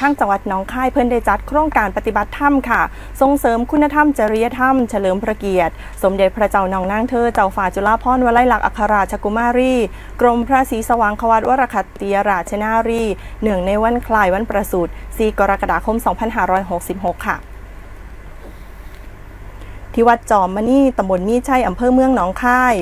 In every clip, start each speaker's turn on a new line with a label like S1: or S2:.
S1: ทั่งจังหวัดน้องคายเพิ่นได้จัดโครงการปฏิบัติธรรมค่ะ ส่งเสริมคุณธรรมจริยธรรมเฉลิมพระเกียรติ สมเด็จพระเจ้านองนางเธอเจ้าฝ่าจุฬาภรณ์วลัยลักษณ์อัครราชกุมารี กรมพระศรีสว่างควัตวรคัตติยราชนารีหนึ่งในวันคล้ายวันประสูติ4กรกฎาคม 2566 ค่ะ ที่วัดจอมมณีตำบลมีชัยอำเภอเมืองหนองคาย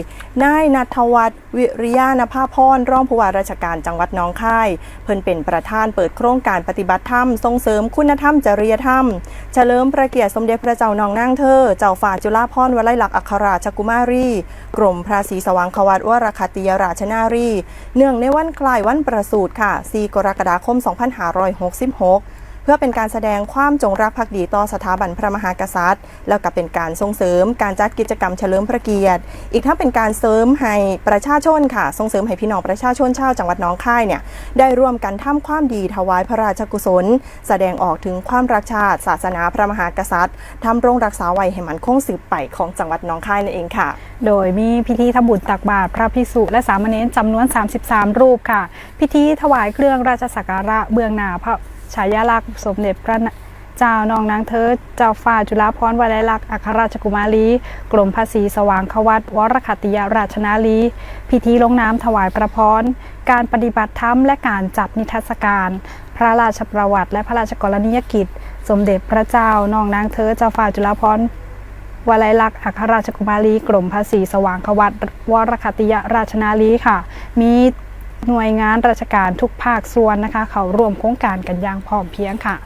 S1: นายนัทวัฒน์วิริยานภาพร รองผู้ว่าราชการจังหวัดหนองคาย เพิ่นเป็นประธานเปิดโครงการปฏิบัติธรรมส่งเสริมคุณธรรมจริยธรรม เฉลิมพระเกียรติสมเด็จพระเจ้านางนางเธอ เจ้าฝ่าจุฬาภรณ์วลัยลักษณ์อัครราชกุมารี กรมพระศรีสว่างควัตวรคัติยราชนารี เนื่องในวันคล้ายวันประสูติค่ะ 4 กรกฎาคม 2566 พื่อเป็นการแสดงความจงรักภักดีต่อสถาบันพระมหากษัตริย์ แล้วก็เป็นการส่งเสริมการจัดกิจกรรมเฉลิมพระเกียรติ อีกทั้งเป็นการเสริมให้ประชาชนค่ะ ส่งเสริมให้พี่น้องประชาชนชาวจังหวัดน้องค่ายเนี่ยได้ร่วมกันทำความดีถวายพระราชกุศล แสดงออกถึงความรักชาติศาสนาพระมหากษัตริย์ทำรงรักษาไว้ให้มันคงสืบไปของจังหวัดน้องค่ายนั่นเองค่ะ
S2: โดยมีพิธีทำบุญตักบาตรพระภิกษุและสามเณรจำนวน 33 รูปค่ะ พิธีถวายเครื่องราชสักการะเบื้องหน้าพระ ฉายาลักษณ์สมเด็จพระเจ้านองนางเธอเจ้าฟ้าจุฬาภรวลัยลักษณ์อัครราชกุมารี กรมภาษีสว่างควัตวรคตติยราชนาลี พิธีลงน้ำถวายประพร การปฏิบัติธรรมและการจัดนิทรรศการ พระราชประวัติ และพระราชกรณียกิจ สมเด็จพระเจ้านองนางเธอเจ้าฟ้าจุฬาภรวลัยลักษณ์อัครราชกุมารี กรมภาษีสว่างควัตวรคติยราชนาลีค่ะ มี หน่วยงานราชการทุกภาคส่วนนะคะ เขาร่วมโครงการกันอย่างพร้อมเพรียงค่ะ